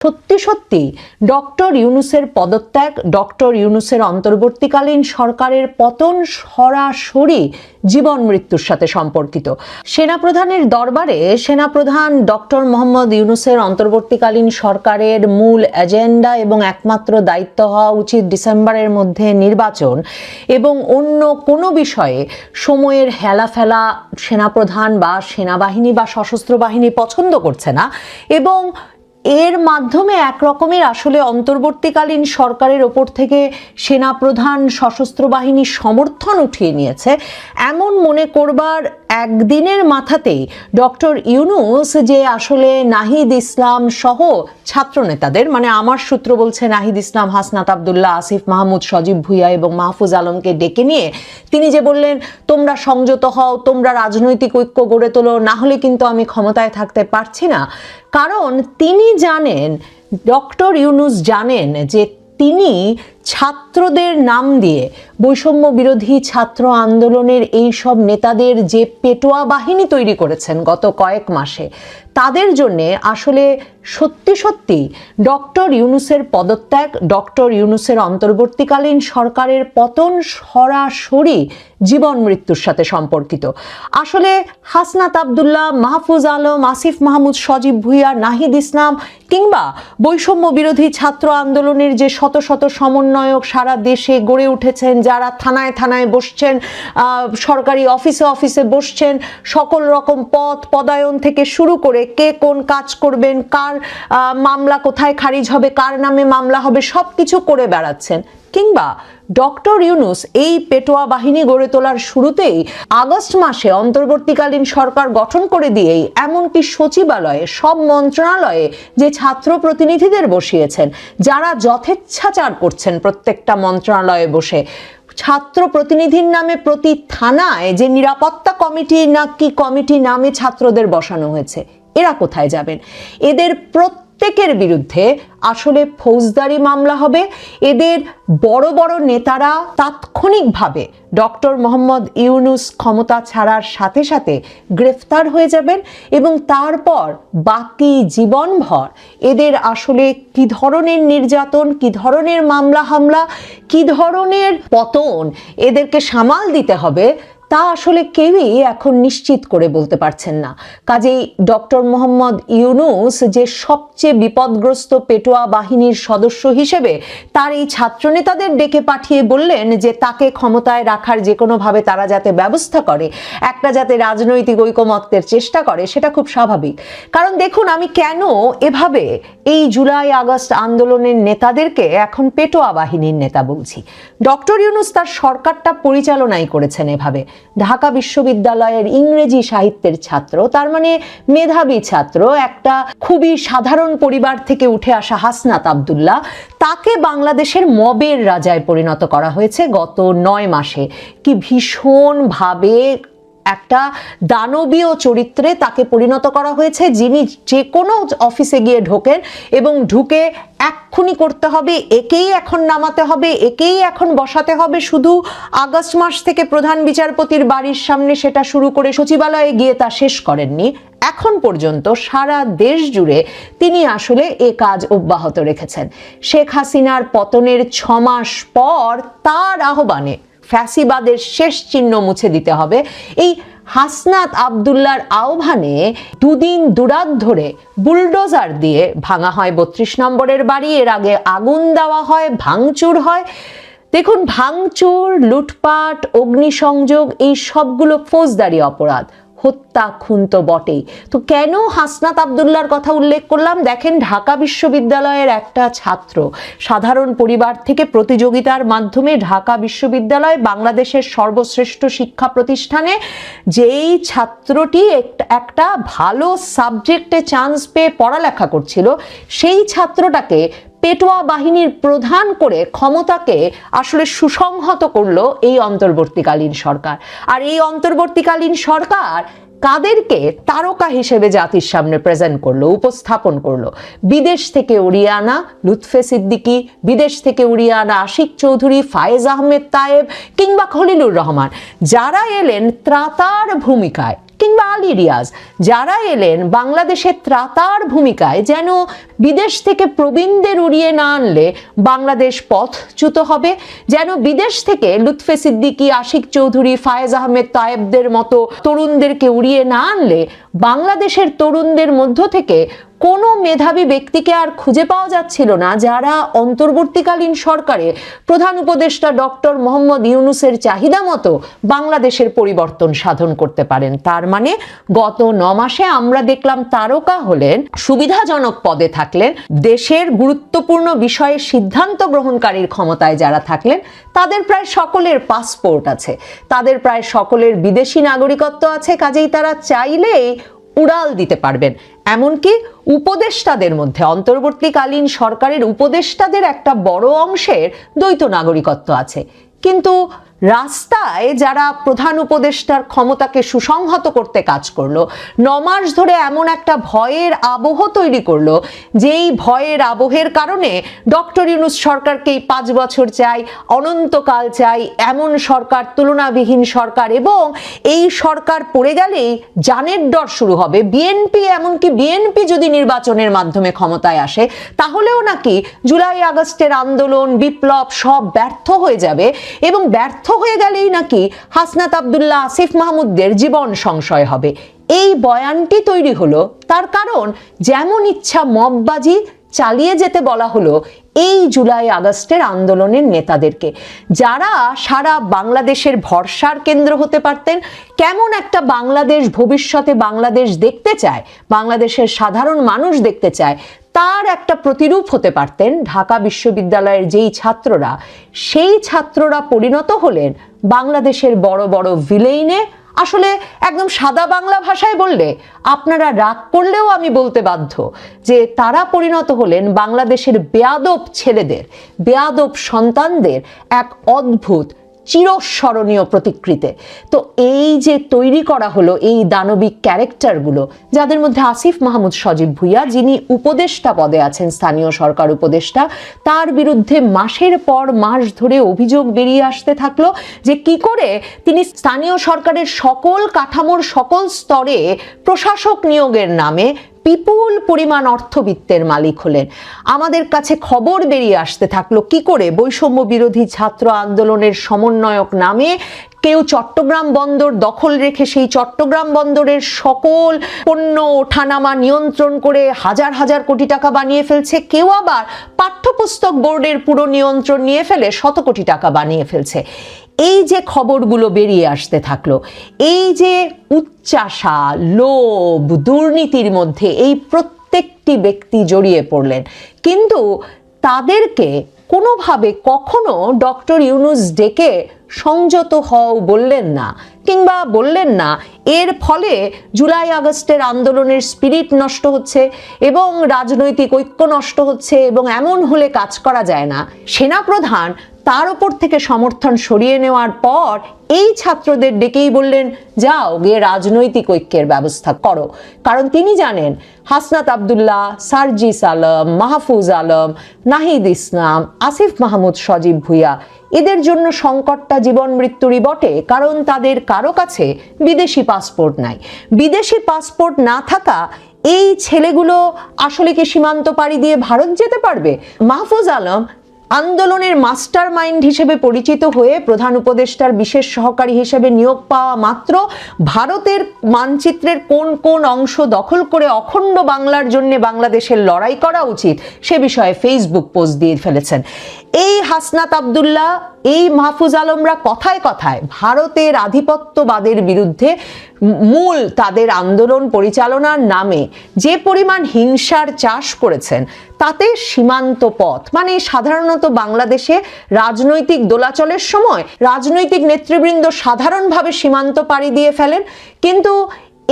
সত্যি সত্যি, ডক্টর ইউনুসের পদত্যাগ, ডক্টর ইউনুসের অন্তর্বর্তীকালীন সরকারের পতন সরাসরি জীবন মৃত্যুর সাথে সম্পর্কিত। সেনাপ্রধানের দরবারে সেনাপ্রধান ডক্টর মোহাম্মদ ইউনুসের অন্তর্বর্তীকালীন সরকারের মূল এজেন্ডা এবং একমাত্র দায়িত্ব হওয়া উচিত ডিসেম্বরের মধ্যে নির্বাচন এবং অন্য কোনো বিষয়ে সময়ের হেলাফেলা সেনাপ্রধান বা সেনাবাহিনী বা সশস্ত্র বাহিনী পছন্দ করছে না এবং এর মাধ্যমে এক রকমের আসলে অন্তর্বর্তীকালীন সরকারের ওপর থেকে সেনাপ্রধান সশস্ত্র বাহিনীর সমর্থন উঠিয়ে নিয়েছে। এমন মনে করবার একদিনের মাথাতেই ডক্টর ইউনুস যে আসলে নাহিদ ইসলাম সহ ছাত্রনেতাদের মানে আমার সূত্র বলছে নাহিদ ইসলাম, হাসনাত আবদুল্লাহ, আসিফ মাহমুদ, সজীব ভুইয়া এবং মাহফুজ আলমকে ডেকে নিয়ে তিনি যে বললেন, তোমরা সংযত হও, তোমরা রাজনৈতিক ঐক্য গড়ে তোলো, না হলে কিন্তু আমি ক্ষমতায় থাকতে পারছি না। কারণ তিনি জানেন, ডক্টর ইউনুস জানেন যে তিনি ছাত্রদের নাম দিয়ে বৈষম্য বিরোধী ছাত্র আন্দোলনের এই সব নেতাদের যে পেটোয়া বাহিনী তৈরি করেছেন গত কয়েক মাসে তাদের জন্যে আসলে সত্যি সত্যি ডক্টর ইউনুসের পদত্যাগ, ডক্টর ইউনুসের অন্তর্বর্তীকালীন সরকারের পতন সরাসরি জীবন মৃত্যুর সাথে সম্পর্কিত। আসলে হাসনাত আবদুল্লাহ, মাহফুজ আলম, আসিফ মাহমুদ, সজীব ভুইয়া, নাহিদ ইসলাম কিংবা বৈষম্য বিরোধী ছাত্র আন্দোলনের যে শত শত সমন্বয়ক সারা দেশে গড়ে উঠেছেন, যারা থানায় থানায় বসছেন সরকারি অফিসে অফিসে বসছেন, সকল রকম পদ পদায়ন থেকে শুরু করে কে কোন কাজ করবেন, কার মামলা কোথায় খারিজ হবে, কার নামে মামলা হবে সব কিছু করে বেড়াচ্ছেন। কিংবা ডক্টর ইউনুস এই পেটোয়া বাহিনী গড়ে তোলার শুরুতেই আগস্ট মাসে অন্তর্বর্তীকালীন সরকার গঠন করে দিয়েই এমনকি সচিবালয়ে, সব মন্ত্রণালয়ে যে ছাত্র প্রতিনিধিদের বসিয়েছেন, যারা যথেচ্ছাচার করছেন প্রত্যেকটা মন্ত্রণালয়ে বসে, ছাত্র প্রতিনিধির নামে প্রতি থানায় যে নিরাপত্তা কমিটি না কি কমিটি নামে ছাত্রদের বসানো হয়েছে এরা কোথায় যাবেন? এদের প্রত্যেকের বিরুদ্ধে আসলে ফৌজদারি মামলা হবে। এদের বড় বড় নেতারা তাৎক্ষণিকভাবে ডক্টর মোহাম্মদ ইউনুস ক্ষমতা ছাড়ার সাথে সাথে গ্রেফতার হয়ে যাবেন এবং তারপর বাকি জীবনভর এদের আসলে কি ধরনের নির্যাতন, কি ধরনের মামলা হামলা, কি ধরনের পতন এদেরকে সামাল দিতে হবে তা আসলে কেউই এখন নিশ্চিত করে বলতে পারছেন না। কাজেই ডক্টর মোহাম্মদ ইউনুস যে সবচেয়ে বিপদগ্রস্ত পেটোয়া বাহিনীর সদস্য হিসেবে তার এই ছাত্রনেতাদের ডেকে পাঠিয়ে বললেন যে তাকে ক্ষমতায় রাখার যে কোনোভাবে তারা যাতে ব্যবস্থা করে, একটা যাতে রাজনৈতিক ঐকমত্যের চেষ্টা করে, সেটা খুব স্বাভাবিক। কারণ দেখুন, আমি কেন এভাবে এই জুলাই আগস্ট আন্দোলনের নেতাদেরকে এখন পেটোয়া বাহিনীর নেতা বলছি? ডক্টর ইউনুস তার সরকারটা পরিচালনাই করেছেন এভাবে। ঢাকা বিশ্ববিদ্যালয়ের ইংরেজি সাহিত্যের ছাত্র। তার মানে মেধাবী ছাত্র, একটা খুবই সাধারণ পরিবার থেকে উঠে আসা হাসনাত আবদুল্লাহ। তাকে বাংলাদেশের মবের রাজায় পরিণত করা হয়েছে গত নয় মাসে। কি ভীষণভাবে একটা দানবীয় চরিত্রে তাকে পরিণত করা হয়েছে, যিনি যে কোনো অফিসে গিয়ে ঢোকেন এবং ঢুকে এক্ষুনি করতে হবে, একেই এখন নামাতে হবে, একেই এখন বসাতে হবে। শুধু আগস্ট মাস থেকে প্রধান বিচারপতির বাড়ির সামনে সেটা শুরু করে সচিবালয়ে গিয়ে তা শেষ করেননি। এখন পর্যন্ত সারা দেশ জুড়ে তিনি আসলে এ কাজ অব্যাহত রেখেছেন। শেখ হাসিনার পতনের ছমাস পর তার আহ্বানে ফ্যাসিবাদের শেষ চিহ্ন মুছে দিতে হবে। এই হাসনাত আবদুল্লার আহ্বানে দুদিন দুরাত ধরে বুলডোজার দিয়ে ভাঙা হয়। বত্রিশ নম্বরের বাড়ি, এর আগে আগুন দেওয়া হয়, ভাঙচুর হয়। দেখুন, ভাঙচুর, লুটপাট, অগ্নিসংযোগ, এই সবগুলো ফৌজদারি অপরাধ। হত্যা খুন তো বটেই। তো কেন হাসনাত আবদুল্লার কথা উল্লেখ করলাম? দেখেন, ঢাকা বিশ্ববিদ্যালয়ের একটা ছাত্র সাধারণ পরিবার থেকে প্রতিযোগিতার মাধ্যমে ঢাকা বিশ্ববিদ্যালয় বাংলাদেশের সর্বশ্রেষ্ঠ শিক্ষা প্রতিষ্ঠানে যেই ছাত্রটি একটা- একটা ভালো সাবজেক্টে চান্স পেয়ে পড়ালেখা করছিল, সেই ছাত্রটাকে পেটোয়া বাহিনীর প্রধান করে ক্ষমতাকে আসলে সুসংহত করল এই অন্তর্বর্তীকালীন সরকার। আর এই অন্তর্বর্তীকালীন সরকার কাদেরকে তারকা হিসেবে জাতির সামনে প্রেজেন্ট করল, উপস্থাপন করল? বিদেশ থেকে উড়িয়ে আনা লুৎফে সিদ্দিকী, বিদেশ থেকে উড়িয়ে আনা আশিক চৌধুরী, ফায়েজ আহমেদ তায়েব কিংবা খলিলুর রহমান, যারা এলেন ত্রাতার ভূমিকায় কিংবা আলী রিয়াজ, যারা এলেন বাংলাদেশের ত্রাতার ভূমিকায় যেন বিদেশ থেকে প্রবীণদের উড়িয়ে না আনলে বাংলাদেশ পথচ্যুত হবে, যেন বিদেশ থেকে লুৎফে সিদ্দিকি, আশিক চৌধুরী, ফায়েজ আহমেদ তায়েবদের মতো তরুণদেরকে উড়িয়ে না আনলে বাংলাদেশের তরুণদের মধ্য থেকে কোনো মেধাবী ব্যক্তিকে আর খুঁজে পাওয়া যাচ্ছিল না, যারা অন্তর্বর্তীকালীন সরকারে প্রধান উপদেষ্টা ডক্টর মোহাম্মদ ইউনুসের চাহিদা মতো বাংলাদেশের পরিবর্তন সাধন করতে পারেন। তার মানে গত ন মাসে আমরা দেখলাম তারকা হলেন, সুবিধাজনক পদে থাকলেন, দেশের গুরুত্বপূর্ণ বিষয়ে সিদ্ধান্ত গ্রহণকারীর ক্ষমতায় যারা থাকলেন, তাদের প্রায় সকলের পাসপোর্ট আছে। তাদের প্রায় সকলের বিদেশি নাগরিকত্ব আছে, কাজেই তারা চাইলেই উড়াল দিতে পারবেন। এমনকি উপদেষ্টাদের মধ্যে, অন্তর্বর্তীকালীন সরকারের উপদেষ্টাদের একটা বড় অংশের দ্বৈত নাগরিকত্ব আছে। কিন্তু রাস্তায় যারা প্রধান উপদেষ্টার ক্ষমতাকে সুসংহত করতে কাজ করল নমাস ধরে এমন একটা ভয়ের আবহ তৈরি করল, যেই ভয়ের আবহের কারণে ডক্টর ইউনুস সরকারকেই পাঁচ বছর চাই, অনন্তকাল চাই, এমন সরকার, তুলনাবিহীন সরকার এবং এই সরকার পড়ে গেলেই জানের ডর শুরু হবে। বিএনপি এমনকি বিএনপি যদি নির্বাচনের মাধ্যমে ক্ষমতায় আসে, তাহলেও নাকি জুলাই আগস্টের আন্দোলন, বিপ্লব সব ব্যর্থ হয়ে যাবে এবং ব্যর্থ হয়ে গেলেই নাকি হাসনাত আবদুল্লাহ আসিফ মাহমুদদের জীবন সংশয় হবে। এই বয়ানটি তৈরি হলো তার কারণ, যেমন ইচ্ছা মববাজি চালিয়ে যেতে বলা হলো এই জুলাই আগস্টের আন্দোলনের নেতাদেরকে। যারা সারা বাংলাদেশের ভরসার কেন্দ্র হতে পারতেন, কেমন একটা বাংলাদেশ ভবিষ্যতে বাংলাদেশ দেখতে চায়, বাংলাদেশের সাধারণ মানুষ দেখতে চায় তার একটা প্রতিরূপ হতে পারতেন। ঢাকা বিশ্ববিদ্যালয়ের যেই ছাত্ররা, সেই ছাত্ররা পরিণত হলেন বাংলাদেশের বড় বড় ভিলেইনে। আসলে একদম সাদা বাংলা ভাষায় বললে আপনারা রাগ করলেও আমি বলতে বাধ্য যে তারা পরিণত হলেন বাংলাদেশের বেয়াদব ছেলেদের, বেয়াদব সন্তানদের এক অদ্ভুত চিরস্মরণীয় প্রতিকৃতে। তো এই যে তৈরি করা হলো এই দানবিক ক্যারেক্টারগুলো, যাদের মধ্যে আসিফ মাহমুদ সজীব ভুইয়া, যিনি উপদেষ্টা পদে আছেন, স্থানীয় সরকার উপদেষ্টা, তার বিরুদ্ধে মাসের পর মাস ধরে অভিযোগ বেরিয়ে আসতে থাকল যে কি করে তিনি স্থানীয় সরকারের সকল কাঠামোর সকল স্তরে প্রশাসক নিয়োগের নামে বিপুল পরিমাণ অর্থবিত্তের মালিক হলেন। আমাদের কাছে খবর বেরিয়ে আসতে থাকল, কি করে? বৈষম্য বিরোধী ছাত্র আন্দোলনের সমন্বয়ক নামে কেউ চট্টগ্রাম বন্দর দখল রেখে সেই চট্টগ্রাম বন্দরের সকল পণ্য ওঠানামা নিয়ন্ত্রণ করে হাজার হাজার কোটি টাকা বানিয়ে ফেলছে। কেউ আবার পাঠ্যপুস্তক বোর্ডের পুরো নিয়ন্ত্রণ নিয়ে ফেলে শত কোটি টাকা বানিয়ে ফেলছে। এই যে খবরগুলো বেরিয়ে আসতে থাকল, এই যে উচ্চাসা লোভ, দুর্নীতির মধ্যে এই প্রত্যেকটি ব্যক্তি জড়িয়ে পড়লেন। কিন্তু তাদেরকে কোনোভাবে কখনো ডক্টর ইউনুস ডেকে সংযত হও বললেন না, কিংবা বললেন না, এর ফলে জুলাই আগস্টের আন্দোলনের স্পিরিট নষ্ট হচ্ছে এবং রাজনৈতিক ঐক্য নষ্ট হচ্ছে এবং এমন হলে কাজ করা যায় না। সেনাপ্রধান তার ওপর থেকে সমর্থন সরিয়ে নেওয়ার পর এই ছাত্রদের ডেকেই বললেন, যাও গিয়ে রাজনৈতিক ঐক্যের ব্যবস্থা করো। কারণ তিনি জানেন, হাসনাত আবদুল্লাহ সার্জিস আলম মাহফুজ আলম, নাহিদ ইসলাম, আসিফ মাহমুদ, সজীব ভুইয়া, এদের জন্য সংকটটা জীবন মৃত্যুরই বটে, কারণ তাদের কারও কাছে বিদেশি পাসপোর্ট নাই। বিদেশি পাসপোর্ট না থাকা এই ছেলেগুলো আসলে কি সীমান্ত পাড়ি দিয়ে ভারত যেতে পারবে? মাহফুজ আলম আন্দোলনের মাস্টার মাইন্ড হিসেবে পরিচিত হয়ে প্রধান উপদেষ্টার বিশেষ সহকারী হিসেবে নিয়োগ পাওয়া মাত্র ভারতের মানচিত্রের কোন কোন অংশ দখল করে অখণ্ড বাংলার জন্য বাংলাদেশের লড়াই করা উচিত, সে বিষয়ে ফেসবুক পোস্ট দিয়ে ফেলেছেন। এই হাসনাত আবদুল্লাহ, এই মাহফুজ আলমরা কথায় কথায় ভারতের আধিপত্যবাদের বিরুদ্ধে মূল তাদের আন্দোলন পরিচালনার নামে যে পরিমাণ হিংসার চাষ করেছেন, তাতে সীমান্ত পথ। মানে সাধারণত বাংলাদেশে রাজনৈতিক দোলাচলের সময় রাজনৈতিক নেতৃবৃন্দ সাধারণভাবে সীমান্ত পাড়ি দিয়ে ফেলেন, কিন্তু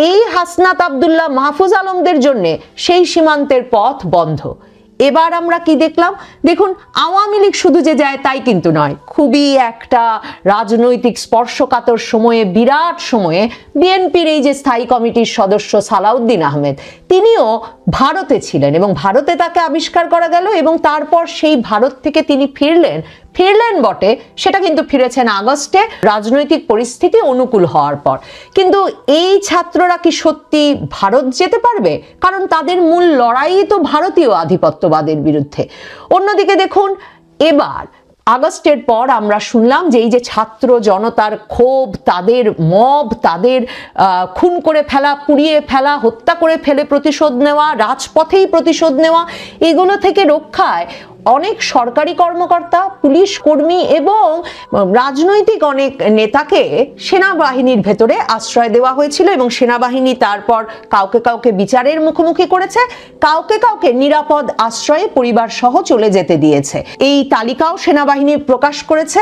এই হাসনাত আবদুল্লাহ মাহফুজ আলমদের জন্যে সেই সীমান্তের পথ বন্ধ। এবার আমরা কি দেখলাম? দেখুন, আওয়ামী লীগ শুধু যে যায় তাই কিন্তু নয়। খুবই একটা রাজনৈতিক স্পর্শকাতর সময়ে, বিরাট সময়ে বিএনপির এই যে স্থায়ী কমিটির সদস্য সালাউদ্দিন আহমেদ, তিনিও ভারতে ছিলেন এবং ভারতে তাকে আবিষ্কার করা গেল এবং তারপর সেই ভারত থেকে তিনি ফিরলেন ফিরলেন বটে, সেটা কিন্তু ফিরেছেন আগস্টে। রাজনৈতিক পরিস্থিতি অনুকূল হওয়ার পর। কিন্তু এই ছাত্ররা কি সত্যি ভারত যেতে পারবে? কারণ তাদের মূল লড়াই তো ভারতীয় আধিপত্যবাদের বিরুদ্ধে। অন্যদিকে দেখুন, এবার আগস্টের পর আমরা শুনলাম যে এই যে ছাত্র জনতার ক্ষোভ, তাদের মব, তাদের খুন করে ফেলা, পুড়িয়ে ফেলা, হত্যা করে ফেলে প্রতিশোধ নেওয়া, রাজপথেই প্রতিশোধ নেওয়া, এগুলো থেকে রক্ষায় অনেক সরকারি কর্মকর্তা, পুলিশ কর্মী এবং রাজনৈতিক অনেক নেতাকে সেনাবাহিনীর ভেতরে আশ্রয় দেওয়া হয়েছিল এবং সেনাবাহিনী তারপর কাউকে কাউকে বিচারের মুখোমুখি করেছে, কাউকে কাউকে নিরাপদ আশ্রয়ে পরিবার সহ চলে যেতে দিয়েছে। এই তালিকাও সেনাবাহিনী প্রকাশ করেছে।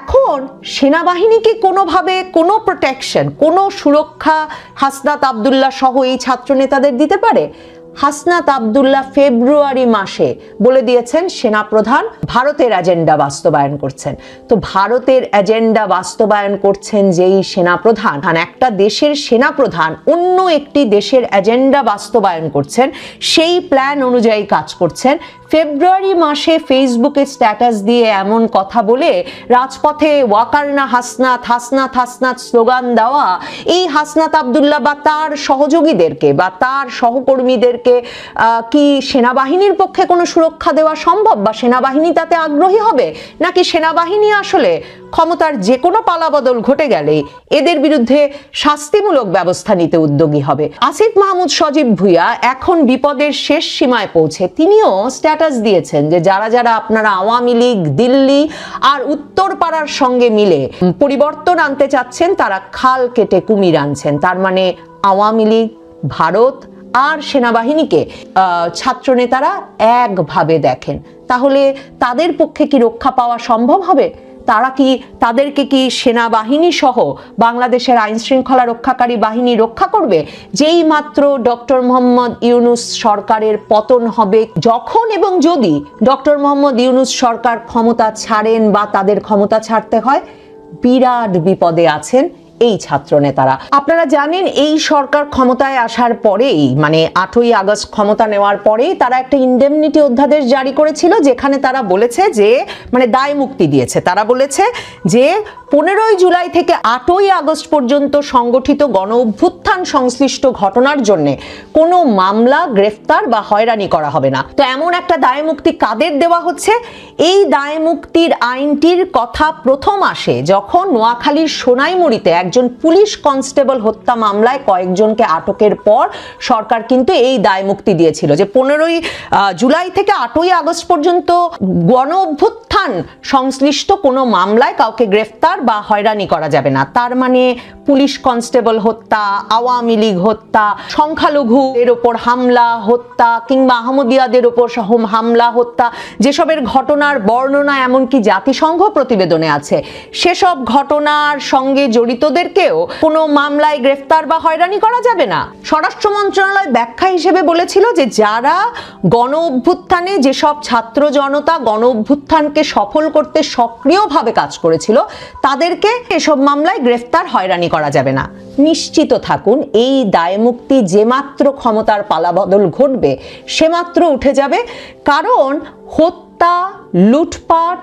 এখন সেনাবাহিনীকে কোনোভাবে কোনো প্রোটেকশন কোনো সুরক্ষা হাসনাত আবদুল্লাহ সহ এই ছাত্র নেতাদের দিতে পারে? হাসনাত আবদুল্লাহ ফেব্রুয়ারি মাসে বলে দিয়েছেন, সেনাপ্রধান ভারতের এজেন্ডা বাস্তবায়ন করছেন। তো ভারতের এজেন্ডা বাস্তবায়ন করছেন যেই সেনাপ্রধান একটা দেশের সেনাপ্রধান অন্য একটি দেশের এজেন্ডা বাস্তবায়ন করছেন, সেই প্ল্যান অনুযায়ী কাজ করছেন। ফেব্রুয়ারি মাসে ফেসবুকে স্ট্যাটাস দিয়ে এমন কথা বলে রাজপথে ওয়াকারনা হাসনাত হাসনাত হাসনাত স্লোগান দেওয়া। এই হাসনাত আবদুল্লাহ বা তার সহযোগীদেরকে বা তার সহকর্মীদেরকে কি সেনাবাহিনীর পক্ষে কোনো সুরক্ষা দেওয়া সম্ভব বা সেনাবাহিনী তাতে আগ্রহী হবে? নাকি সেনাবাহিনী আসলে ক্ষমতার যে কোনো পালাবদল ঘটে গেলে এদের বিরুদ্ধে শাস্তিমূলক ব্যবস্থা নিতে উদ্যোগী হবে? আসিফ মাহমুদ সজীব ভুইয়া এখন বিপদের শেষ সীমায় পৌঁছে। তিনিও দিয়েছেন যে যারা যারা আপনারা আওয়ামী লীগ, দিল্লি আর উত্তরপাড়ার সঙ্গে মিলে পরিবর্তন আনতে চাচ্ছেন, তারা খাল কেটে কুমির আনছেন। তার মানে আওয়ামী লীগ, ভারত আর সেনাবাহিনীকে ছাত্রনেতারা একভাবে দেখেন। তাহলে তাদের পক্ষে কি রক্ষা পাওয়া সম্ভব হবে? তারা কি, তাদেরকে কি সেনাবাহিনী সহ বাংলাদেশের আইন শৃঙ্খলা রক্ষাকারী বাহিনী রক্ষা করবে? যেই মাত্র ডক্টর মোহাম্মদ ইউনুস সরকারের পতন হবে, যখন এবং যদি ডক্টর মোহাম্মদ ইউনুস সরকার ক্ষমতা ছাড়েন বা তাদের ক্ষমতা ছাড়তে হয়, বিরাট বিপদে আছেন। এই ছাত্র নেতারা আপনারা জানেন, এই সরকার ক্ষমতায় আসার পরেই মানে আটই আগস্ট ক্ষমতা নেওয়ার পরেই তারা একটা ইন্ডেমনিটি অধ্যাদেশ জারি করেছিল, যেখানে তারা বলেছে যে মানে দায় মুক্তি দিয়েছে। তারা বলেছে যে, পনেরোই জুলাই থেকে আটই আগস্ট পর্যন্ত সংগঠিত গণ অভ্যুত্থান সংশ্লিষ্ট ঘটনার জন্য কোনো মামলা, গ্রেফতার বা হয়রানি করা হবে না। তো এমন একটা দায় মুক্তি কাদের দেওয়া হচ্ছে? এই দায় মুক্তির আইনটির কথা প্রথম আসে যখন নোয়াখালীর সোনাইমুড়িতে একজন পুলিশ কনস্টেবল হত্যা মামলায় কয়েকজনকে আটকের পর সরকার কিন্তু এই দায় মুক্তি দিয়েছিল যে পনেরোই জুলাই থেকে আটই আগস্ট পর্যন্ত গণ অভ্যুত্থান সংশ্লিষ্ট কোনো মামলায় কাউকে গ্রেফতার বা হয়রানি করা যাবে না। তার মানে পুলিশ কনস্টেবল হত্যা, আওয়ামী লীগ হত্যা, সংখ্যালঘু এর ওপর হামলা হত্যা কিংবা আহমদিয়াদের ওপর হামলা হত্যা, যেসবের ঘটনার বর্ণনা এমনকি জাতিসংঘ প্রতিবেদনে আছে, সেসব ঘটনার সঙ্গে জড়িতদেরকেও কোনো মামলায় গ্রেফতার বা হয়রানি করা যাবে না। স্বরাষ্ট্র মন্ত্রণালয় ব্যাখ্যা হিসেবে বলেছিল যে যারা গণ অভ্যুত্থানে যেসব ছাত্র জনতা গণ অভ্যুত্থানকে সফল করতে সক্রিয়ভাবে কাজ করেছিল, তাদেরকে এসব মামলায় গ্রেফতার, হয়রানি করা যাবে না। নিশ্চিত থাকুন, এই দায়মুক্তি যে মাত্র ক্ষমতার পালাবদল ঘটবে সে মাত্র উঠে যাবে। কারণ হত্যা, লুটপাট,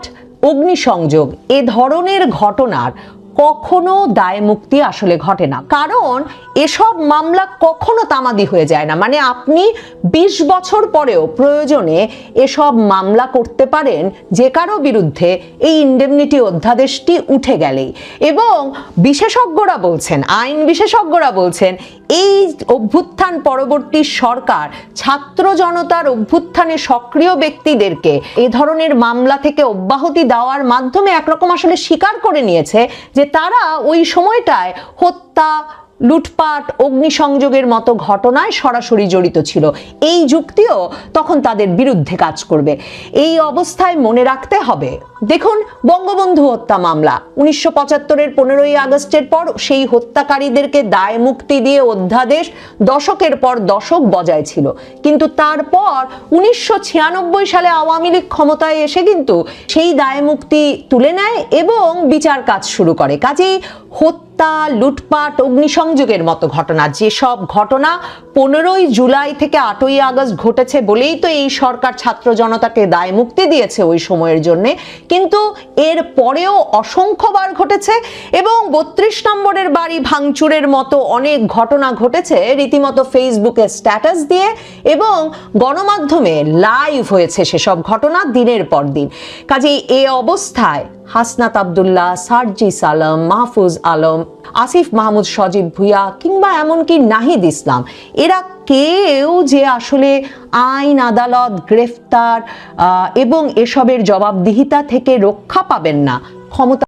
অগ্নিসংযোগ, এ ধরনের ঘটনার কখনো দায় মুক্তি আসলে ঘটে না। কারণ এসব মামলা কখনো তামাদি হয়ে যায় না। মানে আপনি ২০ বছর পরেও প্রয়োজনে এসব মামলা করতে পারেন যে কারও বিরুদ্ধে এই ইন্ডেমনিটি অধ্যাদেশটি উঠে গেলেই। এবং বিশেষজ্ঞরা বলছেন, আইন বিশেষজ্ঞরা বলছেন এই অভ্যুত্থান পরবর্তী সরকার ছাত্র জনতার অভ্যুত্থানে সক্রিয় ব্যক্তিদেরকে এ ধরনের মামলা থেকে অব্যাহতি দেওয়ার মাধ্যমে একরকম আসলে স্বীকার করে নিয়েছে যে তারা ওই সময়টায় হত্যা লুটপাট, অগ্নিসংযোগের মতো ঘটনায় সরাসরি জড়িত ছিল। এই যুক্তিও তখন তাদের বিরুদ্ধে কাজ করবে। এই অবস্থায় মনে রাখতে হবে, দেখুন, বঙ্গবন্ধু হত্যা মামলা। উনিশশো পঁচাত্তরের পনেরোই আগস্টের পর সেই হত্যাকারীদেরকে দায় মুক্তি দিয়ে অধ্যাদেশ দশকের পর দশক বজায় ছিল। কিন্তু তারপর উনিশশো ছিয়ানব্বই সালে আওয়ামী লীগ ক্ষমতায় এসে কিন্তু সেই দায় মুক্তি তুলে নেয় এবং বিচার কাজ শুরু করে। কাজেই হত্যা হত্যা, লুটপাট, অগ্নিসংযোগের মতো ঘটনা। যেসব ঘটনা পনেরোই জুলাই থেকে আটই আগস্ট ঘটেছে বলেই তো এই সরকার ছাত্র জনতাকে দায় মুক্তি দিয়েছে ওই সময়ের জন্যে। কিন্তু এর পরেও অসংখ্যবার ঘটেছে এবং বত্রিশ নম্বরের বাড়ি ভাঙচুরের মতো অনেক ঘটনা ঘটেছে রীতিমতো ফেসবুকে স্ট্যাটাস দিয়ে এবং গণমাধ্যমে লাইভ হয়েছে সেসব ঘটনা দিনের পর দিন। কাজেই এ অবস্থায় হাসনাত আবদুল্লাহ সার্জিস আলম মাহফুজ আলম, আসিফ মাহমুদ, সজীব ভুইয়া কিংবা এমনকি নাহিদ ইসলাম। এরা কেউ যে আসলে আইন, আদালত, গ্রেফতার এবং এসবের জবাবদিহিতা থেকে রক্ষা পাবেন না। ক্ষমতা